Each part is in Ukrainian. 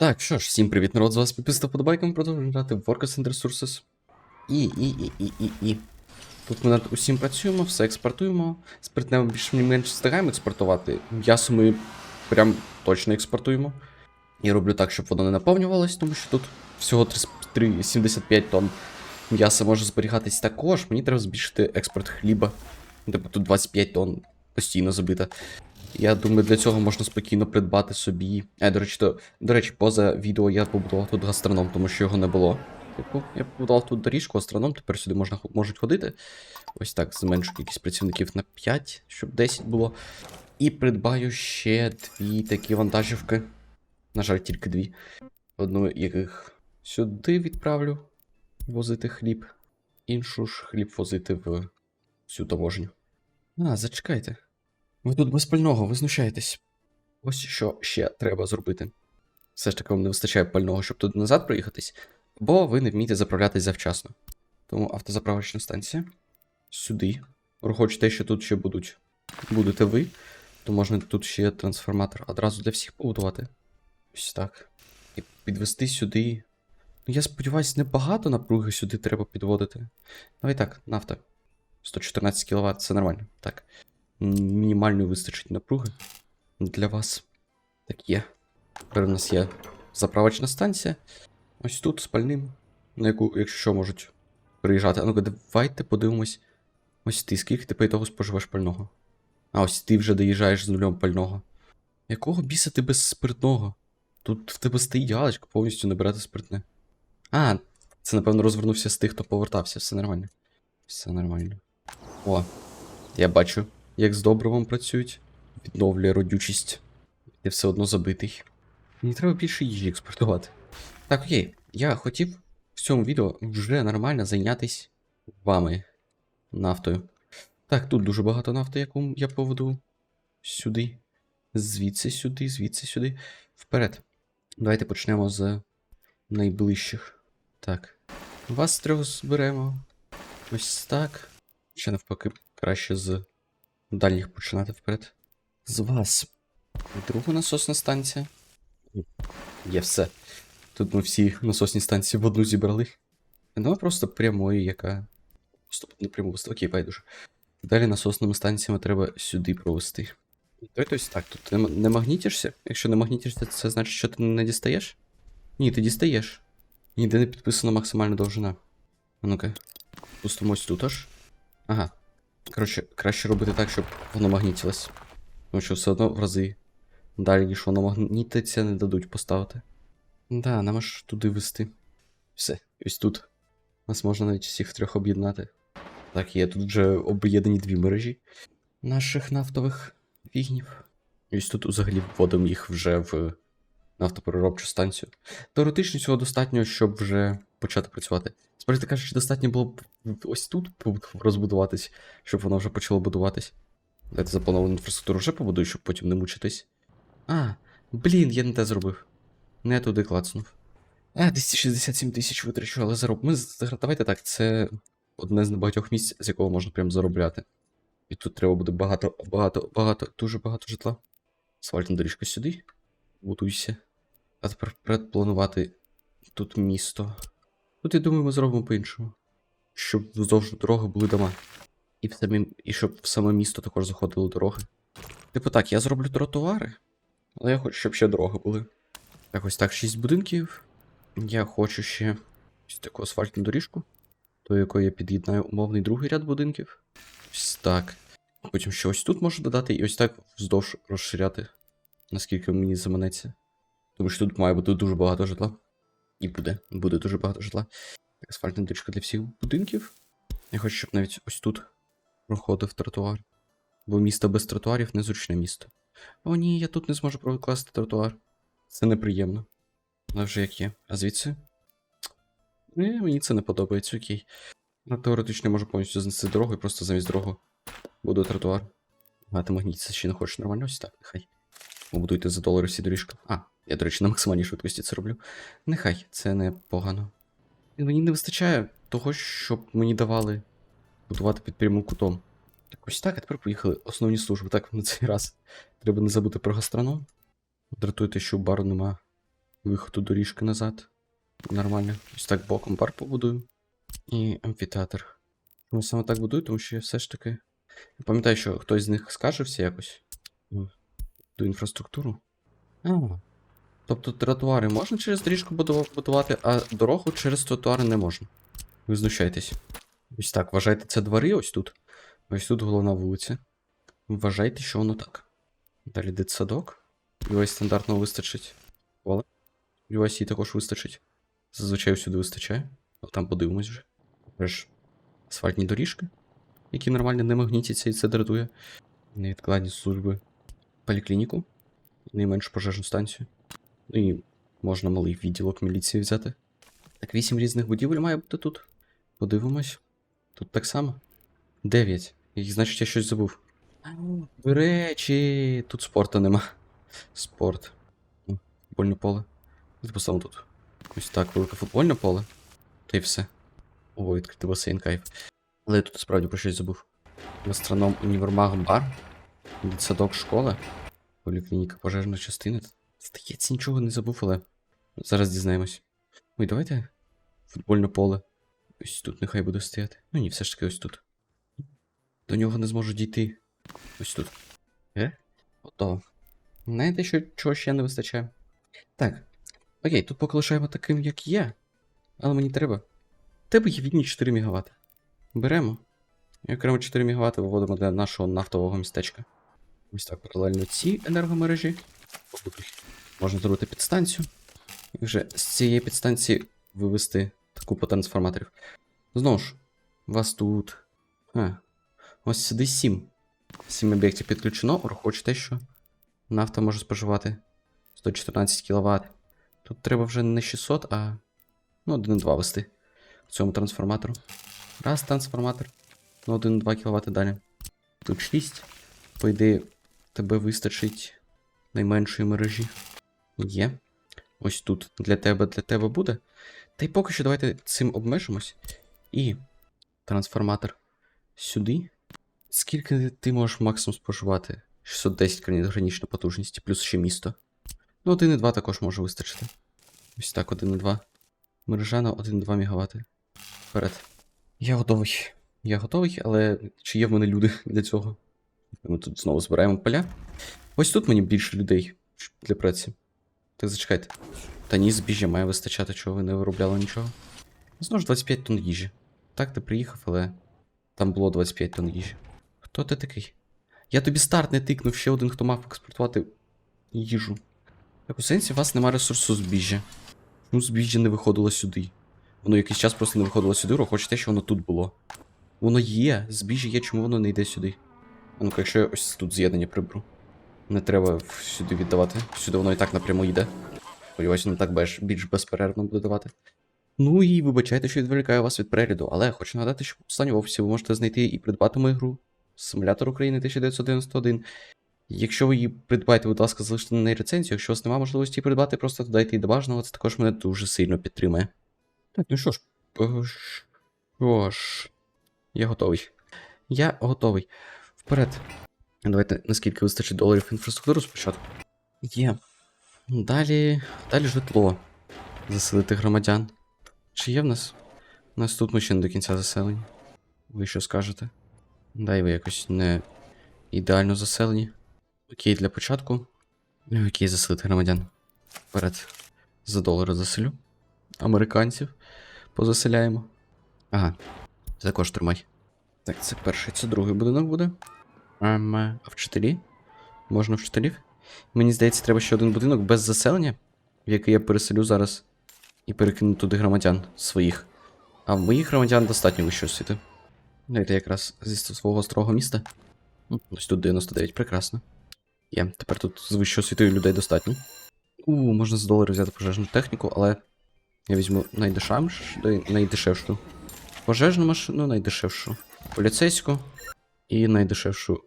Так, що ж, всім привіт, народ, з вас підписата подобайка, ми продовжуємо грати в Workers and Resources. І, і, і, і, і, і. Тут ми над усім працюємо, все експортуємо. Спиртне ми більш-менш встигаємо експортувати. М'ясо ми прям точно експортуємо. Я роблю так, щоб воно не наповнювалось, тому що тут всього 3, 75 тонн м'яса може зберігатись також. Мені треба збільшити експорт хліба. Тобто тут 25 тонн постійно забито. Я думаю, для цього можна спокійно придбати собі. Е, до речі, то, до речі, поза відео я побудував тут гастроном, тому що його не було. Типу, я побудував тут доріжку, астроном, тепер сюди можна, можуть ходити. Ось так, зменшу кількість працівників на 5, щоб 10 було. І придбаю ще дві такі вантажівки. На жаль, тільки дві. Одну яких сюди відправлю возити хліб, іншу ж хліб возити в цю таможню. А, зачекайте. Ви тут без пального, ви знущаєтесь. Ось що ще треба зробити. Все ж таки вам не вистачає пального, щоб туди назад проїхатись, бо ви не вмієте заправлятись завчасно. Тому автозаправочна станція. Сюди. Хочете, що тут ще будуть. Будете ви, то можна тут ще трансформатор одразу для всіх побудувати. Ось так. І підвести сюди. Ну, я сподіваюся, небагато напруги сюди треба підводити. Давай так, нафта. 114 кВт, це нормально. Так мінімально вистачить напруги для вас. Так є. Тепер у нас є заправочна станція. Ось тут з пальним, на яку, якщо що, можуть приїжджати. А ну-ка, давайте подивимось. Ось ти, скільки ти по того споживаєш пального? А ось ти вже доїжджаєш з нульом пального. Якого біса ти без спиртного? Тут в тебе стоїть галочка повністю набирати спиртне. А, це, напевно, розвернувся з тих, хто повертався, все нормально. Все нормально. О, я бачу як з добривом працюють, відновлює родючість. Ти все одно забитий. Мені треба більше їжі експортувати. Так, окей, я хотів в цьому відео вже нормально зайнятися вами нафтою. Так, тут дуже багато нафти, яку я поведу сюди. Звідси сюди, звідси сюди. Вперед. Давайте почнемо з найближчих. Так. Вас трьох зберемо. Ось так. Ще навпаки, краще з дальніх починати вперед. З вас. Друга насосна станція. Є все. Тут ми всі насосні станції в одну зібрали. Нема просто прямої, яка. Просто не пряму вести. Окей, байдуже. Далі насосними станціями треба сюди провести. Тобто так, тут ти не магнітишся? Якщо не магнітишся, це значить, що ти не дістаєш? Ні, ти дістаєш. Ніде не підписана максимальна довжина. А ну-ка. Пустимось тут аж. Ага, Коротше, краще робити так, щоб воно магнітилось. Тому що все одно в рази далі, ніж воно магнітиться, не дадуть поставити. Да, нам аж туди вести. Все, ось тут. Нас можна навіть всіх трьох об'єднати. Так, є тут вже об'єднані дві мережі наших нафтових фігнів. Ось тут взагалі вводимо їх вже в нафтопереробчу станцію. Теоретично цього достатньо, щоб вже почати працювати. Справді кажучи, достатньо було б ось тут розбудуватись, щоб воно вже почало будуватись. Дайте заплановану інфраструктуру вже побудую, щоб потім не мучитись. А, блін, я не те зробив. Не туди клацнув. А, 267 тисяч витрачу, але зароб. Ми давайте так, це одне з небагатьох місць, з якого можна прям заробляти. І тут треба буде багато, багато, багато, дуже багато житла. Асфальтна доріжка сюди. Будуйся. А тепер предпланувати тут місто. Тут, я думаю, ми зробимо по-іншому. Щоб вздовж дороги були дома. І в самі... і щоб в саме місто також заходили дороги. Типу так, я зроблю тротуари, але я хочу, щоб ще дороги були. Так, ось так, 6 будинків. Я хочу ще ось таку асфальтну доріжку, до якої я під'єднаю умовний другий ряд будинків. Ось так. Потім ще ось тут можу додати, і ось так вздовж розширяти, наскільки мені заманеться. Тому що тут має бути дуже багато житла. І буде. Буде дуже багато житла. Асфальтна доріжка для всіх будинків. Я хочу, щоб навіть ось тут проходив тротуар. Бо місто без тротуарів незручне місто. О, ні, я тут не зможу прокласти тротуар. Це неприємно. Але вже як є. А звідси? Не, мені це не подобається, окей. Ну, теоретично можу повністю знести дорогу і просто замість дороги буду тротуар. А ти магнітися ще не хочеш нормально? Ось так, нехай. Побудуйте за долари всі доріжки. А, я, до речі, на максимальній швидкості це роблю. Нехай, це не погано. Мені не вистачає того, щоб мені давали будувати під прямим кутом. Так ось так, а тепер поїхали основні служби. Так, на цей раз треба не забути про гастроном. Дратуйте, що у бару нема виходу доріжки назад. Нормально. Ось так боком бар побудую. І амфітеатр. Ну, саме так будую, тому що я все ж таки. Я пам'ятаю, що хтось з них скаржився якось. Ну, До інфраструктуру. А. Тобто тротуари можна через доріжку будувати, а дорогу через тротуари не можна. Ви знущаєтесь. Ось так, вважайте, це двори ось тут. Ось тут головна вулиця. Вважайте, що воно так. Далі дитсадок. І ось стандартного вистачить. Школа. Ось також вистачить. Зазвичай всюди вистачає. Ну, там подивимось вже. Ж асфальтні доріжки, які нормально не магнітяться і це дратує. Невідкладні служби поліклініку. Найменшу пожежну станцію. Ну і можна малий відділок міліції взяти. Так, вісім різних будівель має бути тут. Подивимось. Тут так само. Дев'ять. І значить я щось забув. До речі, тут спорту нема. Спорт. Футбольне поле. Поставимо тут. Ось так, велике футбольне поле. Та й все. О, відкритий басейн, кайф. Але я тут справді про щось забув. Гастроном, універмаг, бар, дитсадок, школа, поліклініка, пожежна частина. Здається, нічого не забув, але зараз дізнаємось. Ой, давайте футбольне поле. Ось тут нехай буде стояти. Ну ні, все ж таки ось тут. До нього не зможу дійти. Ось тут. Е? Готово. Знаєте, що чого ще не вистачає? Так. Окей, тут поки лишаємо таким, як є. Але мені треба. Тебе є вільні 4 МВт. Беремо. І окремо 4 МВт виводимо для нашого нафтового містечка. Ось так, паралельно ці енергомережі. Можна зробити підстанцію. І вже з цієї підстанції вивести купу трансформаторів. Знову ж, у вас тут. А, ось сюди 7. 7 об'єктів підключено, враховуючи що нафта може споживати 114 кВт. Тут треба вже не 600, а ну, 1,2 вести в цьому трансформатору. Раз трансформатор. Ну, 1,2 кВт далі. Тут 6. По ідеї, тебе вистачить найменшої мережі. Є. Ось тут для тебе, для тебе буде. Та й поки що давайте цим обмежимось. І трансформатор сюди. Скільки ти можеш максимум споживати? 610 крані- гранічна потужність, плюс ще місто. Ну, 1,2 також може вистачити. Ось так, 1,2. Мережа на 1,2 МВт. Вперед. Я готовий. Я готовий, але чи є в мене люди для цього? Ми тут знову збираємо поля. Ось тут мені більше людей для праці. Так зачекайте. Та ні, збіжжя має вистачати, чого ви не виробляли нічого. Знову ж 25 тонн їжі. Так, ти приїхав, але там було 25 тонн їжі. Хто ти такий? Я тобі старт не тикнув, ще один, хто мав експортувати їжу. Так у сенсі у вас немає ресурсу збіжжя. Ну, збіжжя не виходило сюди. Воно якийсь час просто не виходило сюди, хоче те, що воно тут було. Воно є, збіжжя є, чому воно не йде сюди? Ну-ка, якщо я ось тут з'єднання приберу. Не треба сюди віддавати. Сюди воно і так напряму йде. Сподіваюся, не так більш, більш безперервно буде давати. Ну і вибачайте, що відволікаю вас від перегляду, але хочу нагадати, що в останньому офісі ви можете знайти і придбати мою гру Симулятор України 1991. Якщо ви її придбаєте, будь ласка, залиште на неї рецензію. Якщо у вас немає можливості її придбати, просто додайте її до бажаного, це також мене дуже сильно підтримує. Так, ну що ж, е, що ж, я готовий. Я готовий. Вперед. Давайте, наскільки вистачить доларів інфраструктуру спочатку. Є. Далі. Далі житло. Заселити громадян. Чи є в нас? У нас тут ми ще не до кінця заселені. Ви що скажете? Дай ви якось не ідеально заселені. Окей, для початку. Ну, Окей, заселити громадян. Вперед. За долари заселю. Американців позаселяємо. Ага. Також тримай. Так, це перший, це другий будинок буде. Ем, а вчителі? Можна вчителів? Мені здається, треба ще один будинок без заселення, в який я переселю зараз і перекину туди громадян своїх. А моїх громадян достатньо вищої освіти. Давайте якраз зі свого строго міста. Ось тут 99, прекрасно. Є, тепер тут з вищою освітою людей достатньо. У, можна за долари взяти пожежну техніку, але я візьму найдешевшу. Пожежну машину, найдешевшу. Поліцейську і найдешевшу.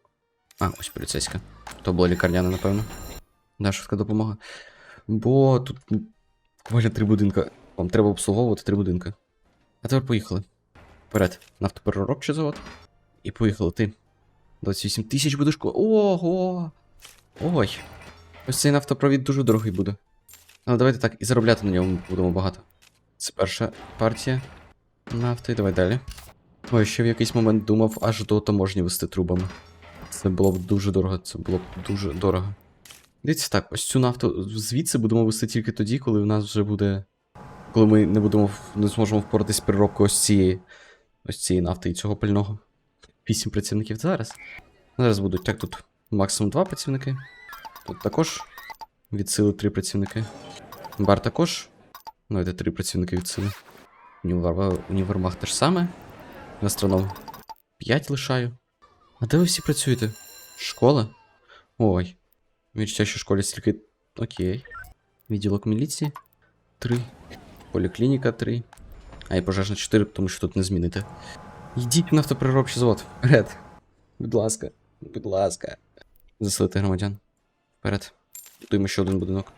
А, ось поліцейська. То була лікарняна, напевно. Да, швидка допомога. Бо тут буквально три будинка. Вам треба обслуговувати три будинки. А тепер поїхали. Вперед. Нафтопереробчий завод. І поїхали ти. 28 тисяч будеш ко. Ого! Ой. Ось цей нафтопровід дуже дорогий буде. Але давайте так, і заробляти на ньому будемо багато. Це перша партія нафти. Давай далі. Ой, ще в якийсь момент думав аж до таможні вести трубами. Це було б дуже дорого, це було б дуже дорого. Дивіться так, ось цю нафту звідси будемо вести тільки тоді, коли в нас вже буде. Коли ми не будемо не зможемо впоратись з переробкою ось цієї. Ось цієї нафти і цього пального. Вісім працівників зараз. Зараз будуть так тут максимум два працівники. Тут також від сили три працівники. Бар також. Ну, це три працівники від сили. Універ... Універмаг те ж саме. Гастроном 5 лишаю. А де ви всі працюєте? Школа? Ой. Відчуття, що в школі стільки. Окей. Відділок міліції 3. Поліклініка 3. А і пожежна 4, тому що тут не змінити. Йдіть в нафтопереробчий завод. Вперед. Будь ласка. Будь ласка. Заселити громадян. Вперед. Будуємо ще один будинок.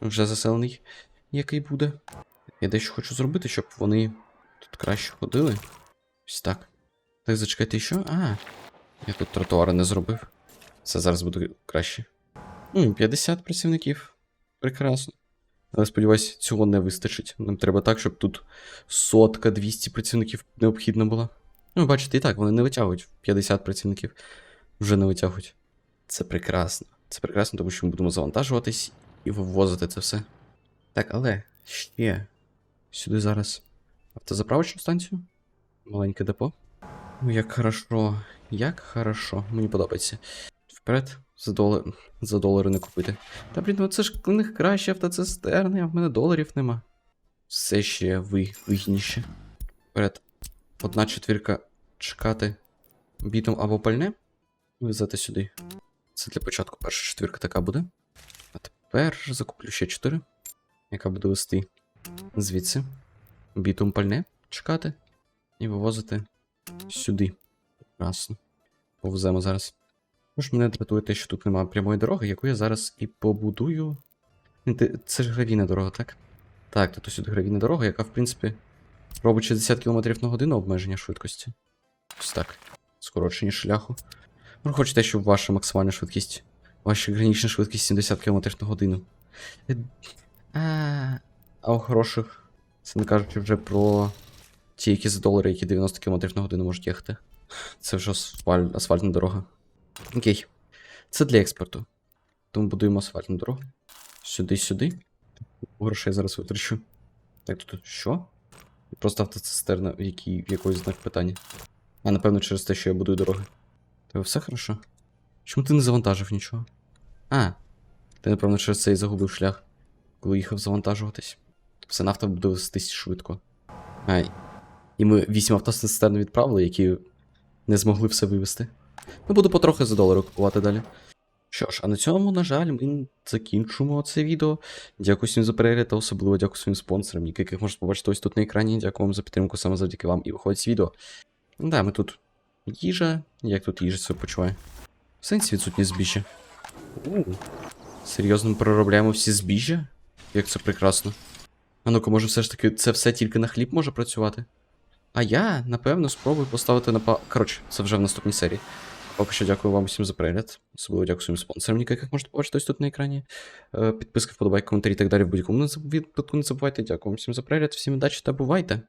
Вже заселений. Який буде? Я дещо хочу зробити, щоб вони тут краще ходили. Ось так. Так, зачекайте, що? А. Я тут тротуари не зробив. Це зараз буде краще. 50 працівників. Прекрасно. Але сподіваюсь, цього не вистачить. Нам треба так, щоб тут сотка 200 працівників необхідно було. Ну, бачите, і так, вони не витягують 50 працівників. Вже не витягують. Це прекрасно. Це прекрасно, тому що ми будемо завантажуватись і вивозити це все. Так, але ще сюди зараз автозаправочну станцію. Маленьке депо. Ну, як хорошо, як хорошо. Мені подобається. Вперед, за, долар... за долари не купити. Та блін, ну це ж у них краще автоцистерни, а в мене доларів нема. Все ще ви... вигідніше. Вперед. Одна четвірка чекати бітом або пальне. Везати сюди. Це для початку перша четвірка така буде. А тепер закуплю ще 4, яка буде вести звідси. Бітум пальне чекати і вивозити сюди. Прекрасно. Повеземо зараз. Тож мене дратує те, що тут немає прямої дороги, яку я зараз і побудую. Це ж гравійна дорога, так? Так, тут сюди гравійна дорога, яка, в принципі, робить 60 км на годину обмеження швидкості. Ось так. Скорочення шляху. Ну, хочете, щоб ваша максимальна швидкість. Ваша гранічна швидкість 70 км на годину. Е, А, а у хороших. Це не кажучи вже про ті, які за долари, які 90 км на годину можуть їхати. Це вже асфаль... асфальтна дорога. Окей. Це для експорту. Тому будуємо асфальтну дорогу. Сюди, сюди. Грошей зараз витрачу. Так, тут що? Просто автоцистерна, в якій в якоїсь знак питання. А, напевно, через те, що я будую дороги. Тебе все хорошо? Чому ти не завантажив нічого? А, ти, напевно, через це і загубив шлях, коли їхав завантажуватись. Все нафта буде вестись швидко. А, і ми вісім автоцистерн відправили, які не змогли все вивезти. Ну, буду потрохи за долари купувати далі. Що ж, а на цьому, на жаль, ми закінчуємо це відео. Дякую всім за перегляд та особливо дякую своїм спонсорам, яких можете побачити ось тут на екрані. Дякую вам за підтримку, саме завдяки вам і виходить відео. Да, ми тут їжа. Як тут їжа себе почуває? В сенсі відсутні збіжжя. Серйозно ми переробляємо всі збіжжя? Як це прекрасно. А ну-ка, може все ж таки це все тільки на хліб може працювати? А я, напевно, спробую поставити на па. Коротше, це вже в наступній серії. Поки що дякую вам всім за перегляд. Особливо дякую своїм спонсорам, яких можете побачити ось тут на екрані. Підписка, Підписки, вподобайки, коментарі і так далі в будь-якому не забувайте. Дякую вам всім за перегляд, всім удачі та бувайте!